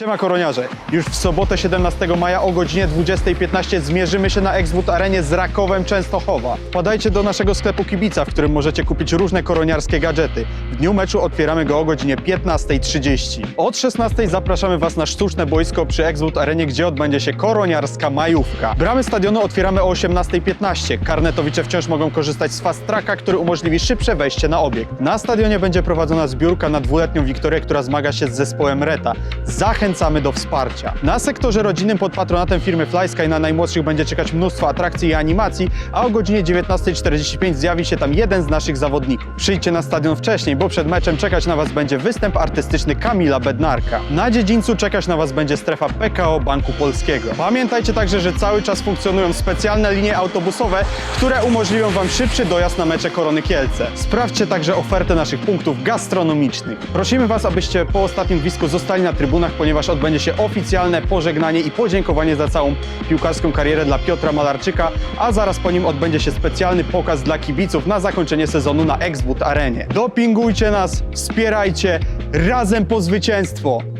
Siema koroniarze, już w sobotę 17 maja o godzinie 20.15 zmierzymy się na Exwood Arenie z Rakowem Częstochowa. Wpadajcie do naszego sklepu Kibica, w którym możecie kupić różne koroniarskie gadżety. W dniu meczu otwieramy go o godzinie 15.30. Od 16.00 zapraszamy Was na sztuczne boisko przy Exwood Arenie, gdzie odbędzie się koroniarska majówka. Bramy stadionu otwieramy o 18.15. Karnetowicze wciąż mogą korzystać z Fast Tracka, który umożliwi szybsze wejście na obiekt. Na stadionie będzie prowadzona zbiórka na dwuletnią Wiktorię, która zmaga się z zespołem Reta. Zachęcamy do wsparcia. Na sektorze rodzinnym pod patronatem firmy Flysky na najmłodszych będzie czekać mnóstwo atrakcji i animacji, a o godzinie 19.45 zjawi się tam jeden z naszych zawodników. Przyjdźcie na stadion wcześniej, bo przed meczem czekać na Was będzie występ artystyczny Kamila Bednarka. Na dziedzińcu czekać na Was będzie strefa PKO Banku Polskiego. Pamiętajcie także, że cały czas funkcjonują specjalne linie autobusowe, które umożliwią Wam szybszy dojazd na mecze Korony Kielce. Sprawdźcie także ofertę naszych punktów gastronomicznych. Prosimy Was, abyście po ostatnim gwizdku zostali na trybunach, ponieważ odbędzie się oficjalne pożegnanie i podziękowanie za całą piłkarską karierę dla Piotra Malarczyka, a zaraz po nim odbędzie się specjalny pokaz dla kibiców na zakończenie sezonu na Exwood Arenie. Dopingujcie nas, wspierajcie, razem po zwycięstwo!